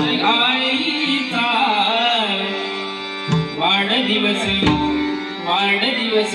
आईचा वाढदिवस वाढदिवस.